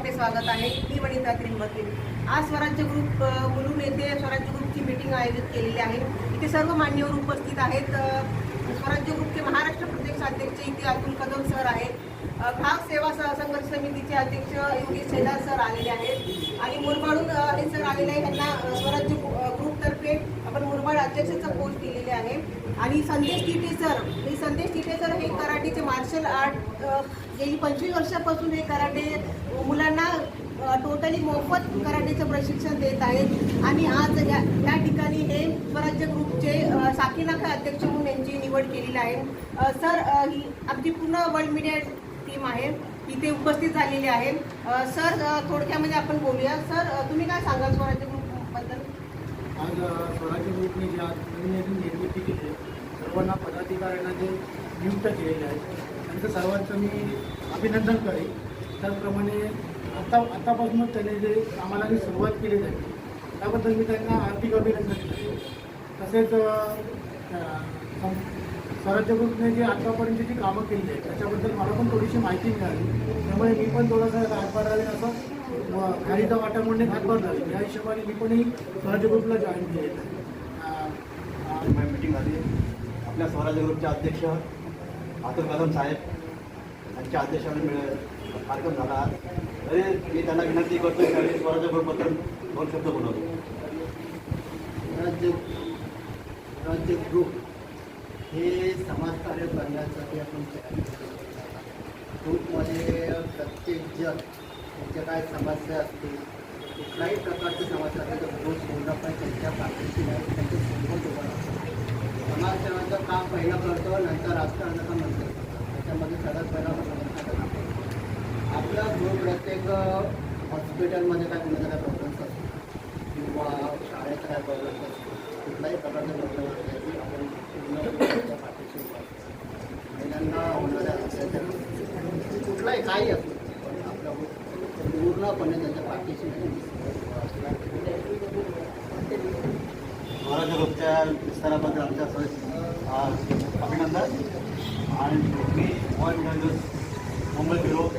आपले स्वागत आहे. मी वनिता त्रिंबकील आज स्वराज्य ग्रुप मुलुम येथे स्वराज्य ग्रुपची मीटिंग आयोजित केलेली आहे. इथे सर्व मान्यवर उपस्थित आहेत. स्वराज्य ग्रुपचे महाराष्ट्र प्रदेश अध्यक्ष इथे अतुल कदम सर आहेत. भाग सेवा संघर्ष समितीचे अध्यक्ष योगेश शेदार सर आलेले आहेत. आणि मुरबाडून हे सर आलेले आहेत त्यांना स्वराज्य ग्रुपतर्फे आपण मुरबाड अध्यक्षाचा पोस्ट दिलेले आहे. आणि संदेश टिटे सर हे संदेश टिटे सर मार्शल आर्ट गेली पंचवीस वर्षापासून हे कराटे मुलांना टोटली मोफत कराटेचं प्रशिक्षण देत आहेत. आणि आज या या ठिकाणी हे स्वराज्य ग्रुपचे साकीनाका अध्यक्ष म्हणून यांची निवड केलेली आहे. सर ही आमची पूर्ण वर्ल्ड मीडिया टीम आहे. इथे उपस्थित झालेली आहे. सर थोडक्यामध्ये आपण बोलूया. सर तुम्ही काय सांगाल स्वराज्य ग्रुपबद्दल आज स्वराज्य ग्रुपने ज्या निर्मिती केली सर्वांना पदाधिकाऱ्यांना जे नियुक्त केलेले आहेत त्यांचं सर्वांचं मी अभिनंदन करेन. त्याचप्रमाणे आता आतापासूनच त्याने जे आम्हाला जी सुरुवात केली जाते त्याबद्दल मी त्यांना आर्थिक अभिनंदन करतो. तसेच सं- स्वराज्य ग्रुपने जे आतापर्यंत जी कामं केली आहेत त्याच्याबद्दल मला पण थोडीशी माहिती मिळाली. त्यामुळे मी पण थोडासा हातभार राहील असं व खालीचा वाटा म्हणणे हातभार झाले या हिशोबाने मी पणही स्वराज्य ग्रुपला जॉईन केलेलं आहे. मीटिंग आली आपल्या स्वराज्य ग्रुपचे अध्यक्ष अतुल कदम साहेब यांच्या अध्यक्षाने मिळ कार्यक्रम झाला. तरी मी त्यांना विनंती करतो की त्यांनी स्वराज्य ग्रुपबद्दल दोन शब्द बोलवतो राज्य राज्य ग्रुप हे समाजकार्य करण्यासाठी आपण ग्रुपमध्ये प्रत्येक जण त्यांच्या काय समस्या असतील कुठल्याही प्रकारची समस्या असेल तर ग्रुप पण त्यांच्या पाठीशी नाही. त्यांच्यासोबत उभं राहतो काम पहिलं करतो नंतर राजकारणाचं नंतर त्याच्यामध्ये सगळ्यात पहिला समाजकार्य करतो आपला ग्रुप प्रत्येक हॉस्पिटलमध्ये काय कुणाचा काय प्रॉब्लेम्स असतो किंवा शाळेचा काय प्रॉब्लेम असतो कुठल्याही प्रकारचा प्रॉब्लेम असला की आपण पाठीशी महिलांना होणाऱ्या अत्याचार कुठलाही काही असतो पण आपला हो, पूर्णपणे त्यांच्या पाठीशी उभा रोजच्या विस्ताराबद्दल आमच्या uh, Abhinandan and me, all managers, Mumbai Bureau,